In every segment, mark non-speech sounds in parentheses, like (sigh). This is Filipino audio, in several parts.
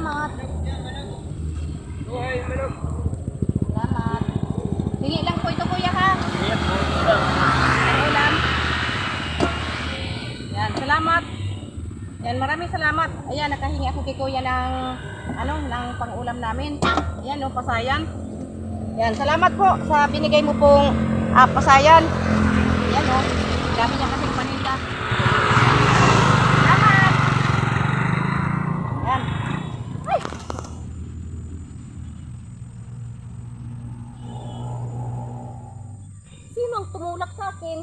Salamat. Salamat. Hingi lang po ito kuya ha. Ang ulam. Yan, salamat. Yan, maraming salamat. Ayan, nakahingi ako kay kuya ng ano, ng pang-ulam namin. Ayan, no, pasayan. Yan, salamat po sa binigay mo pong ah, pasayan. Ayan, no. Dami niya kasing paninda. Salamat. Yan. Ay! Sino ang tumulak sa akin?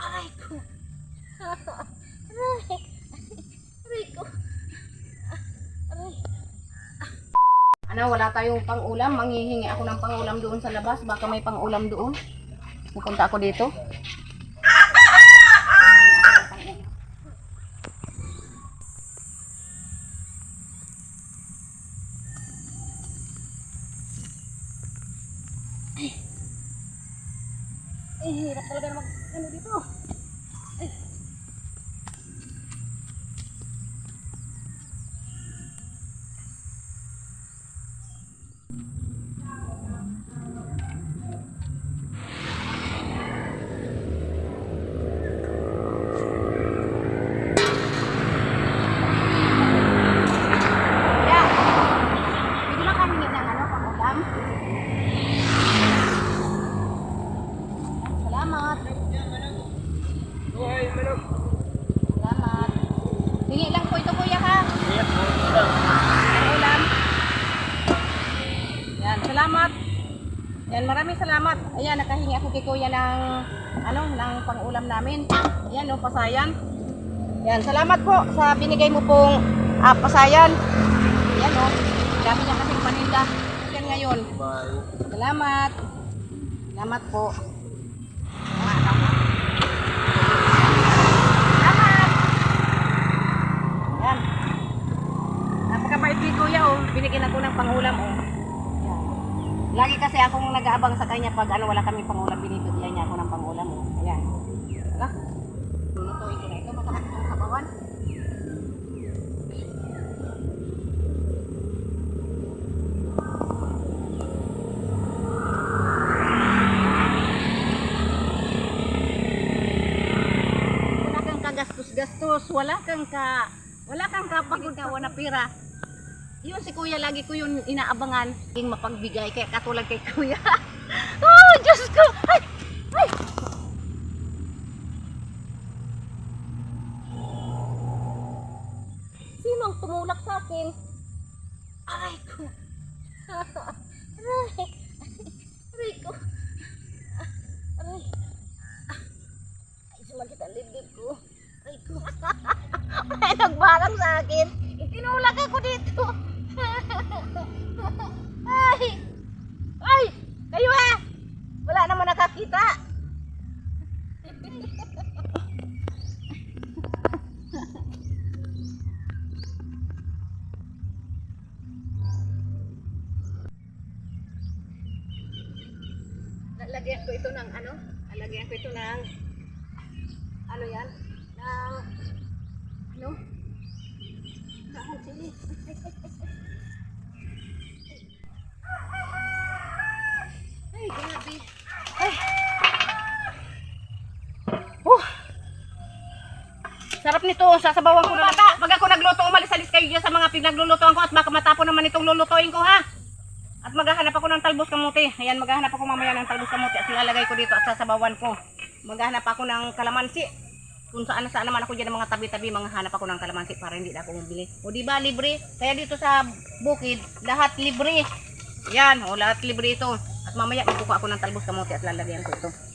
Aray ko. Aray. Aray ko. Aray. Ano, wala tayong pang-ulam. Manghihingi ako ng pang-ulam doon sa labas. Baka may pang-ulam doon. Pupunta ako dito. Eh, hirap talaga mag ano dito. Salamat. Hingi lang po ito kuya ha. Ulam. Yan, salamat. Yan, maraming salamat. Ayan, nakahingi ako kay kuya ng ano, ng pang-ulam namin. Ayan, no, pasayan. Yan, salamat po sa binigay mo pong ah, pasayan. Ayan, no. Dami niya kasing paninda. Yan ngayon. Salamat. Salamat po. Salamat. Yan. Napakabait ni Kuya oh. Binigyan ako ng pangulam oh. Yan. Lagi kasi akong nag-aabang sa kanya pag ano wala kami pangulam binibigyan niya ako ng pangulam oh. Ayan. Wala. Lulutuin ko na ito. Masakit itong wala kang kagastos-gastos, wala kang ka wala kang kapagod ka na pira. Yun si kuya lagi ko yun inaabangan king mapagbigay kaya katulad kay kuya. (laughs) oh, Diyos ko! Ay! Ay! Sino ang tumulak sa akin? Aray ko! (laughs) Aray! Aray ko! Aray! Ay, sumakit ang dibdib ko. Ay, ko. (laughs) Ay, nagbarang sa akin. Itinulak ako dito. Ay! Ay! Kayo eh! Wala naman nakakita. Lalagyan ko ito ng ano? Lalagyan ko ito ng ano yan? Ng ano? Sili. Ay, grabe. Ay. Oh. Sarap nito. Sasabawan ko na lang. Pag ako nagluto, umalis-alis kayo sa mga pinaglulutoan ko at baka matapon naman itong lulutuin ko ha. At maghahanap ako ng talbos kamuti. Ayan, maghahanap ako mamaya ng talbos kamuti at ilalagay ko dito at sasabawan ko. Maghahanap ako ng kalamansi. Kung saan saan naman ako dyan mga tabi-tabi, mga hanap ako ng kalamansi para hindi na ako bumili. O di ba libre? Kaya dito sa bukid, lahat libre. Yan, o lahat libre ito. At mamaya ikukuha ako ng talbos kamuti at lalagyan ko ito.